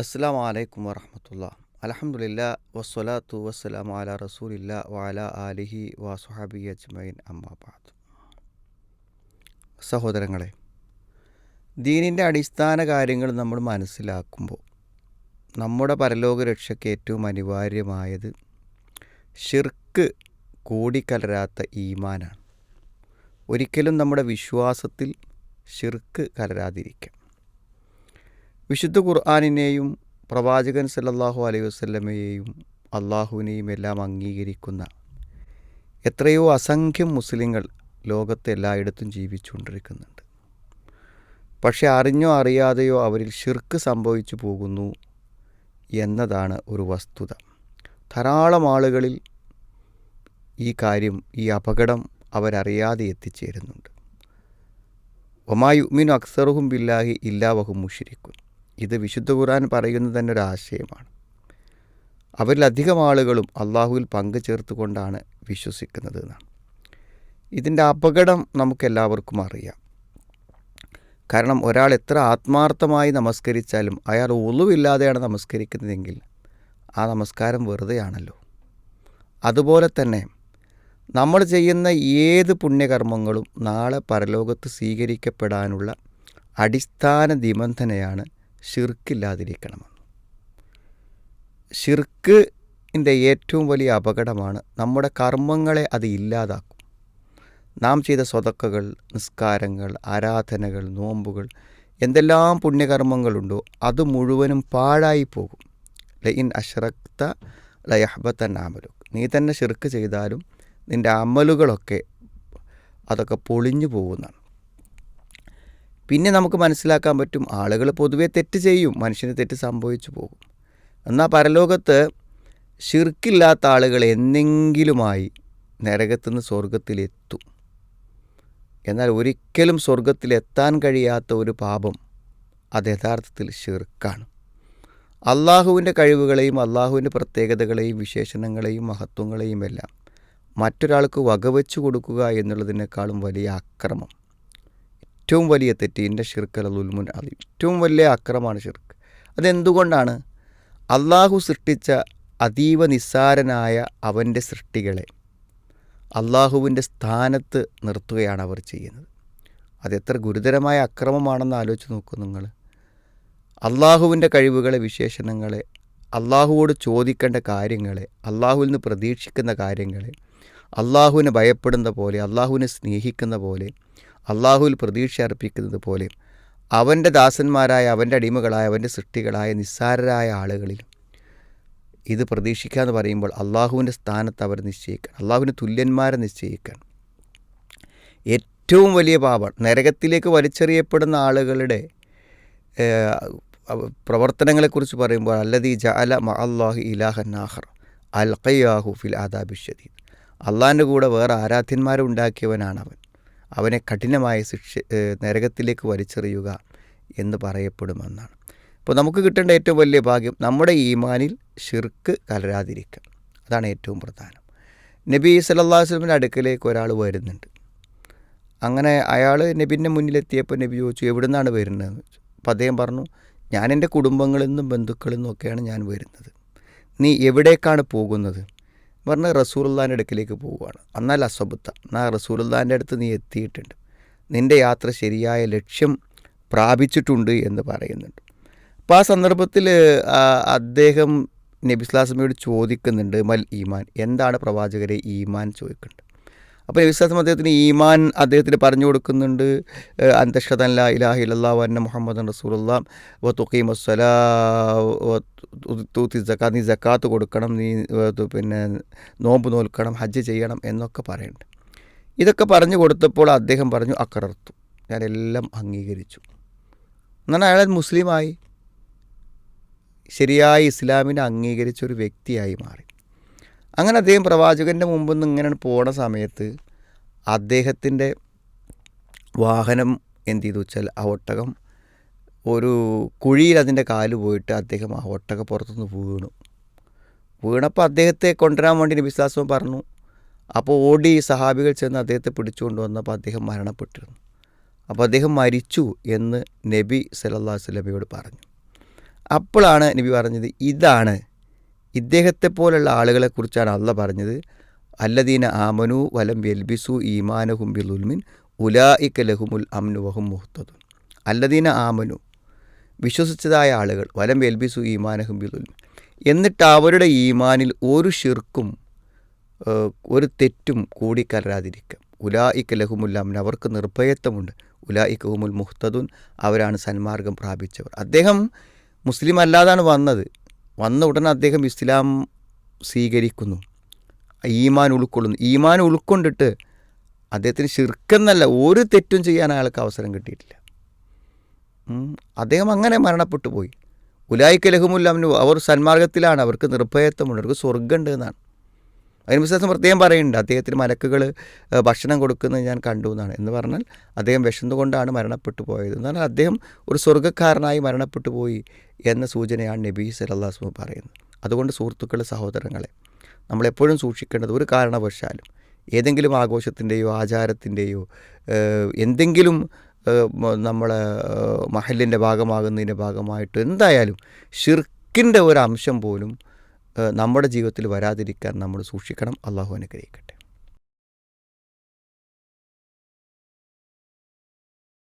അസ്സാം വലൈക്കും വറഹമത്തുള്ള. അലഹമുല്ല വസ്സലാത്തു വസ്സലാം അല റസൂലില്ല വാല ആലിഹി വാസുഹാബി അജ്മൈൻ അമ്മാബാദ് സഹോദരങ്ങളെ ദീനിന്റെ അടിസ്ഥാന കാര്യങ്ങൾ നമ്മൾ മനസ്സിലാക്കുമ്പോൾ നമ്മുടെ പരലോക രക്ഷയ്ക്ക് ഏറ്റവും അനിവാര്യമായത് ഷിർക്ക് കൂടിക്കലരാത്ത ഈമാനാണ്. ഒരിക്കലും നമ്മുടെ വിശ്വാസത്തിൽ ഷിർക്ക് കലരാതിരിക്കാം. വിശുദ്ധ ഖുർആാനിനെയും പ്രവാചകൻ സല്ലല്ലാഹു അലൈഹി വസ്ലമയെയും അള്ളാഹുവിനെയും എല്ലാം അംഗീകരിക്കുന്ന എത്രയോ അസംഖ്യം മുസ്ലിങ്ങൾ ലോകത്ത് എല്ലായിടത്തും ജീവിച്ചുകൊണ്ടിരിക്കുന്നുണ്ട്. പക്ഷെ അറിഞ്ഞോ അറിയാതെയോ അവരിൽ ഷിർക്ക് സംഭവിച്ചു പോകുന്നു എന്നതാണ് ഒരു വസ്തുത. ധാരാളം ആളുകളിൽ ഈ കാര്യം ഈ അപകടം അവരറിയാതെ എത്തിച്ചേരുന്നുണ്ട്. ഒമായുമിനു അക്സറുഹും ബില്ലാഹി ഇല്ലാവഹും മുഷിരിക്കും ഇത് വിശുദ്ധ ഖുർആൻ പറയുന്നത് തന്നെ ഒരു ആശയമാണ്. അവരിലധികം ആളുകളും അള്ളാഹുവിൽ പങ്കു ചേർത്തുകൊണ്ടാണ് വിശ്വസിക്കുന്നത് എന്നാണ്. ഇതിന്റെ അപകടം നമുക്കെല്ലാവർക്കും അറിയാം. കാരണം ഒരാൾ എത്ര ആത്മാർത്ഥമായി നമസ്കരിച്ചാലും അയാൾ ഒളിവില്ലാതെയാണ് നമസ്കരിക്കുന്നതെങ്കിൽ ആ നമസ്കാരം വെറുതെയാണല്ലോ. അതുപോലെ തന്നെ നമ്മൾ ചെയ്യുന്ന ഏത് പുണ്യകർമ്മങ്ങളും നാളെ പരലോകത്ത് സ്വീകരിക്കപ്പെടാനുള്ള അടിസ്ഥാന നിബന്ധനയാണ് ഷിർക്കില്ലാതിരിക്കണമെന്ന് ഷിർക്കിന്റെ ഏറ്റവും വലിയ അപകടമാണ് നമ്മുടെ കർമ്മങ്ങളെ അത് ഇല്ലാതാക്കും. നാം ചെയ്ത സ്വതക്കകൾ നിസ്കാരങ്ങൾ ആരാധനകൾ നോമ്പുകൾ എന്തെല്ലാം പുണ്യകർമ്മങ്ങളുണ്ടോ അത് മുഴുവനും പാഴായി പോകും. ലയിൻ അഷ്റക്ത ലയഹബത്തൻ ആമലു നീ തന്നെ ഷിർക്ക് ചെയ്താലും നിന്റെ അമലുകളൊക്കെ അതൊക്കെ പൊളിഞ്ഞു പോകുന്നതാണ്. പിന്നെ നമുക്ക് മനസ്സിലാക്കാൻ പറ്റും ആളുകൾ പൊതുവെ തെറ്റ് ചെയ്യും മനുഷ്യന് തെറ്റ് സംഭവിച്ചു പോകും. എന്നാൽ പരലോകത്ത് ഷിർക്കില്ലാത്ത ആളുകൾ എന്നെങ്കിലുമായി നരകത്തുനിന്ന് സ്വർഗത്തിലെത്തും എന്നാൽ ഒരിക്കലും സ്വർഗത്തിലെത്താൻ കഴിയാത്ത ഒരു പാപം അത് യഥാർത്ഥത്തിൽ ഷിർക്കാണ് അള്ളാഹുവിന്റെ കഴിവുകളെയും അള്ളാഹുവിന്റെ പ്രത്യേകതകളെയും വിശേഷണങ്ങളെയും മഹത്വങ്ങളെയും എല്ലാം മറ്റൊരാൾക്ക് വകവെച്ചു കൊടുക്കുക എന്നുള്ളതിനേക്കാളും വലിയ അക്രമം. ഏറ്റവും വലിയ തെറ്റ് ഇന്റെ ഷിർക്കൽ ഉൽമുൻ അലി ഏറ്റവും വലിയ അക്രമമാണ് ഷിർക്ക് അതെന്തുകൊണ്ടാണ്? അള്ളാഹു സൃഷ്ടിച്ച അതീവ നിസ്സാരനായ അവന്റെ സൃഷ്ടികളെ അള്ളാഹുവിന്റെ സ്ഥാനത്ത് നിർത്തുകയാണ് അവർ ചെയ്യുന്നത്. അതെത്ര ഗുരുതരമായ അക്രമമാണെന്ന് ആലോചിച്ച് നോക്കൂ നിങ്ങൾ. അള്ളാഹുവിന്റെ കഴിവുകളെ വിശേഷണങ്ങളെ അള്ളാഹുവോട് ചോദിക്കേണ്ട കാര്യങ്ങളെ അള്ളാഹുവിൽ നിന്ന് പ്രതീക്ഷിക്കുന്ന കാര്യങ്ങളെ അള്ളാഹുവിനെ ഭയപ്പെടുന്ന പോലെ അള്ളാഹുവിനെ സ്നേഹിക്കുന്ന പോലെ അള്ളാഹുവിൽ പ്രതീക്ഷ അർപ്പിക്കുന്നത് പോലെ അവന്റെ ദാസന്മാരായ അവന്റെ അടിമകളായ അവന്റെ സൃഷ്ടികളായ നിസ്സാരരായ ആളുകളിലും ഇത് പ്രതീക്ഷിക്കുക എന്ന് പറയുമ്പോൾ അള്ളാഹുവിന്റെ സ്ഥാനത്ത് അവർ നിശ്ചയിക്കണം അള്ളാഹുവിന്റെ തുല്യന്മാരെ നിശ്ചയിക്കണം ഏറ്റവും വലിയ പാപം നരകത്തിലേക്ക് വലിച്ചെറിയപ്പെടുന്ന ആളുകളുടെ പ്രവർത്തനങ്ങളെക്കുറിച്ച് പറയുമ്പോൾ അല്ലദീ ജഅല മ അള്ളാഹു ഇലാഹന്നാഹർ അൽ ഖയ്യാഹു ഫിൽ ആദാബി ഷദീദ്. അള്ളാഹിന്റെ കൂടെ വേറെ ആരാധ്യന്മാരെ ഉണ്ടാക്കിയവനാണ് അവൻ അവനെ കഠിനമായ ശിക്ഷ നരകത്തിലേക്ക് വലിച്ചെറിയുക എന്ന് പറയപ്പെടുമെന്നാണ്. അപ്പോൾ നമുക്ക് കിട്ടേണ്ട ഏറ്റവും വലിയ ഭാഗ്യം നമ്മുടെ ഈമാനിൽ ഷിർക്ക് കലരാതിരിക്കുക അതാണ് ഏറ്റവും പ്രധാനം. നബി സല്ലാ വസ്ലമിന്റെ അടുക്കലേക്ക് ഒരാൾ വരുന്നുണ്ട്. അങ്ങനെ അയാൾ നബിന്റെ മുന്നിലെത്തിയപ്പോൾ നബി ചോദിച്ചു എവിടെ നിന്നാണ് വരുന്നതെന്ന്? അപ്പോൾ അദ്ദേഹം പറഞ്ഞു ഞാൻ എന്റെ കുടുംബങ്ങളിൽ നിന്നും ബന്ധുക്കളിൽ നിന്നൊക്കെയാണ് ഞാൻ വരുന്നത്. നീ എവിടേക്കാണ് പോകുന്നത്? പറഞ്ഞ റസൂലുള്ളാന്റെ അടുക്കിലേക്ക് പോവുകയാണ്. എന്നാൽ അസബുത്ത എന്നാൽ റസൂലുള്ളാന്റെ അടുത്ത് നീ എത്തിയിട്ടുണ്ട്. നിന്റെ യാത്ര ശരിയായ ലക്ഷ്യം പ്രാപിച്ചിട്ടുണ്ട് എന്ന് പറയുന്നുണ്ട്. അപ്പോൾ ആ സന്ദർഭത്തിൽ അദ്ദേഹം നബിസ്ലാസമയോട് ചോദിക്കുന്നുണ്ട് മൽ ഈമാൻ? എന്താണ് പ്രവാചകരെ ഈമാൻ ചോദിക്കുന്നുണ്ട് അപ്പോൾ നബിസ്ലാസം അദ്ദേഹത്തിന് ഈമാൻ അദ്ദേഹത്തിന് പറഞ്ഞു കൊടുക്കുന്നുണ്ട് അന്തഷതല്ല ഇലാഹി ഇല്ലാ വന്ന മുഹമ്മദ് റസൂലുള്ള വ വസ്സലാ തൂത്തി ജക്കാത്ത് നീ ജക്കാത്ത് കൊടുക്കണം നീ പിന്നെ നോമ്പ് നോൽക്കണം ഹജ്ജ് ചെയ്യണം എന്നൊക്കെ പറയുന്നുണ്ട്. ഇതൊക്കെ പറഞ്ഞു കൊടുത്തപ്പോൾ അദ്ദേഹം പറഞ്ഞു അക്കറർത്തു ഞാനെല്ലാം അംഗീകരിച്ചു. എന്നാൽ അയാൾ മുസ്ലിമായി ശരിയായ ഇസ്ലാമിനെ അംഗീകരിച്ച ഒരു വ്യക്തിയായി മാറി. അങ്ങനെ അദ്ദേഹം പ്രവാചകന്റെ മുമ്പിൽ നിന്ന് ഇങ്ങനെ പോണ സമയത്ത് അദ്ദേഹത്തിന്റെ വാഹനം എന്ത് ചെയ്തു വെച്ചാൽ ആ ഒട്ടകം ഒരു കുഴിയിൽ അതിന്റെ കാൽ പോയിട്ട് അദ്ദേഹം ആ ഒട്ടക പുറത്തുനിന്ന് വീണു. വീണപ്പോൾ അദ്ദേഹത്തെ കൊണ്ടുവരാൻ വേണ്ടി നബിസ്ലാസം പറഞ്ഞു. അപ്പോൾ ഓടി സഹാബികൾ ചെന്ന് അദ്ദേഹത്തെ പിടിച്ചുകൊണ്ട് വന്നപ്പോൾ അദ്ദേഹം മരണപ്പെട്ടിരുന്നു. അപ്പോൾ അദ്ദേഹം മരിച്ചു എന്ന് നബി സല്ലല്ലാഹു അലൈഹി വസല്ലമയോട് പറഞ്ഞു. അപ്പോഴാണ് നബി പറഞ്ഞത് ഇതാണ് ഇദ്ദേഹത്തെ പോലുള്ള ആളുകളെക്കുറിച്ചാണ് അള്ള പറഞ്ഞത്. അല്ലദീന ആമനു വലം വെൽബിസു ഈമാനഹും ബിലുൽമിൻ ഉലായിക്ക ലഹുമുൽ അംനു വഹും മുഹത്തതും അല്ലദീന ആമനു വിശ്വസിച്ചതായ ആളുകൾ വലം വെൽബിസു ഈമാനഹും ബിലുൽമിൻ എന്നിട്ട് അവരുടെ ഈമാനിൽ ഒരു ഷിർക്കും ഒരു തെറ്റും കൂടിക്കലരാതിരിക്കാം ഉലായിക്ക ലഹുമുൽ അമ്ൻ അവർക്ക് നിർഭയത്വമുണ്ട്. ഉലായിക്ക ഹുമുൽ മുഹ്തദുൻ അവരാണ് സന്മാർഗം പ്രാപിച്ചവർ. അദ്ദേഹം മുസ്ലിം അല്ലാതാണ് വന്നത്. വന്ന ഉടനെ അദ്ദേഹം ഇസ്ലാം സ്വീകരിക്കുന്നു. ഈമാൻ ഉൾക്കൊള്ളുന്നു. ഈമാൻ ഉൾക്കൊണ്ടിട്ട് അദ്ദേഹത്തിന് ശിർക്കെന്നല്ല ഒരു തെറ്റും ചെയ്യാൻ അയാൾക്ക് അവസരം കിട്ടിയിട്ടില്ല. അദ്ദേഹം അങ്ങനെ മരണപ്പെട്ടു പോയി. ഉലായിക്കലഹുമുല്ലാമിന് അവർ സന്മാർഗത്തിലാണ് അവർക്ക് നിർഭയത്വമുണ്ട് അവർക്ക് സ്വർഗമുണ്ട് എന്നാണ്. അതിന് വിശ്വാസം പ്രത്യേകം പറയുന്നുണ്ട്. അദ്ദേഹത്തിന് മലക്കുകൾ ഭക്ഷണം കൊടുക്കുന്നത് ഞാൻ കണ്ടു എന്നാണ്. എന്ന് പറഞ്ഞാൽ അദ്ദേഹം വിശന്നുകൊണ്ടാണ് മരണപ്പെട്ടു പോയത്. എന്നാൽ അദ്ദേഹം ഒരു സ്വർഗക്കാരനായി മരണപ്പെട്ടു പോയി എന്ന സൂചനയാണ് നബി സലല്ലാസ്മു പറയുന്നത്. അതുകൊണ്ട് സുഹൃത്തുക്കളെ സഹോദരങ്ങളെ നമ്മളെപ്പോഴും സൂക്ഷിക്കേണ്ടത് ഒരു കാരണവശാലും ഏതെങ്കിലും ആഘോഷത്തിന്റെയോ ആചാരത്തിന്റെയോ എന്തെങ്കിലും നമ്മൾ മഹലിന്റെ ഭാഗമാകുന്നതിന്റെ ഭാഗമായിട്ട് എന്തായാലും ഷിർക്കിന്റെ ഒരു അംശം പോലും നമ്മുടെ ജീവിതത്തിൽ വരാതിരിക്കാൻ നമ്മൾ സൂക്ഷിക്കണം. അള്ളാഹു അനുഗ്രഹിക്കട്ടെ.